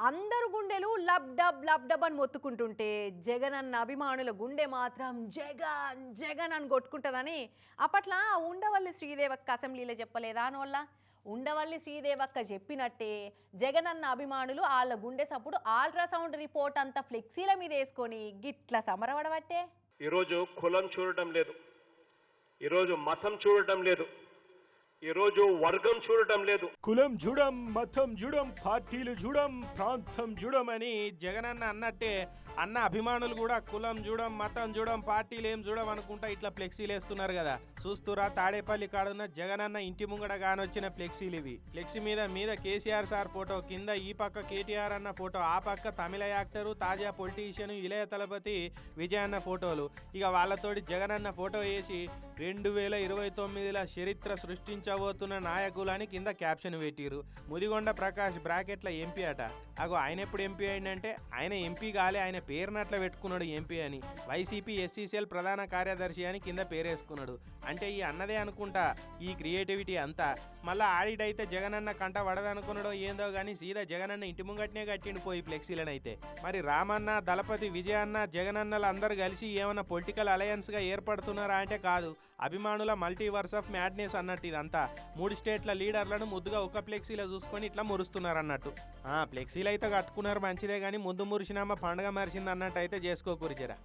అందరు గుండెలు lub dub lub dub అని మొత్తుకుంటుంటే జగన్ అన్న అభిమానుల గుండె మాత్రం జగన్ జగన్ అని కొట్టుకుంటుందని అప్పట్లో ఉండవల్లి శ్రీదేవక్క అసెంబ్లీలో చెప్పలేదా అనోళ్ళ? ఉండవల్లి శ్రీదేవక్క చెప్పినట్టే జగన్ అన్న అభిమానులు వాళ్ళ గుండె సప్పుడు అల్ట్రాసౌండ్ రిపోర్ట్ అంతా ఫ్లెక్సీల మీద వేసుకొని గిట్ల సమరవడబట్టే ఈరోజు కులం చూడటం లేదు. ఈరోజు మతం చూడటం లేదు. ఈరోజు వర్గం చూడటం లేదు. కులం చూడం మతం చూడం పార్టీలు చూడం ప్రాంతం చూడం అని జగనన్న అన్నట్టే అన్న అభిమానులు కూడా కులం చూడం మతం చూడం పార్టీలు ఏం చూడం అనుకుంటా ఇట్లా ఫ్లెక్సీలు వేస్తున్నారు కదా. చూస్తురా తాడేపల్లి కాడున్న జగనన్న ఇంటి ముంగడ కానొచ్చిన ఫ్లెక్సీలు ఇవి. ఫ్లెక్సీ మీద మీద కేసీఆర్ సార్ ఫోటో కింద ఈ పక్క కేటీఆర్ అన్న ఫోటో ఆ పక్క తమిళ యాక్టరు తాజా పొలిటీషియన్ ఇళయ తలపతి విజయ్ అన్న ఫోటోలు. ఇక వాళ్ళతోటి జగనన్న ఫోటో వేసి రెండు వేల ఇరవై తొమ్మిదిలో చరిత్ర సృష్టించబోతున్న నాయకులని కింద క్యాప్షన్ పెట్టిరు ముదిగొండ ప్రకాష్ బ్రాకెట్ల ఎంపీ అట. అగో ఆయన ఎప్పుడు ఎంపీ అయిందంటే ఆయన ఎంపీ కాలే ఆయన పేరునట్ల పెట్టుకున్నాడు ఎంపీ అని. వైసీపీ ఎస్సీసీఎల్ ప్రధాన కార్యదర్శి అని కింద పేరేసుకున్నాడు. అంటే ఈ అన్నదే అనుకుంటా ఈ క్రియేటివిటీ అంతా. మళ్ళా ఆడిడైతే జగనన్న కంట పడదనుకున్నాడో ఏందో కానీ సీదా జగనన్న ఇంటి ముంగట్నే కట్టిండు పోయి ఫ్లెక్సీలనైతే. మరి రామన్న దళపతి విజయన్న జగనన్నలు అందరూ కలిసి ఏమన్నా పొలిటికల్ అలయన్స్గా ఏర్పడుతున్నారా అంటే కాదు. అభిమానుల మల్టీవర్స్ ఆఫ్ మ్యాడ్నెస్ అన్నట్టు ఇదంతా. మూడు స్టేట్ల లీడర్లను ముద్దుగా ఒక ఫ్లెక్సీలో చూసుకొని ఇట్లా మురుస్తున్నారు అన్నట్టు ఆ ఫ్లెక్సీలు అయితే కట్టుకున్నారు మంచిదే కానీ ముందు మురిసినామా పండగ మరిచింది అన్నట్టు అయితే చేసుకోకూరిచరా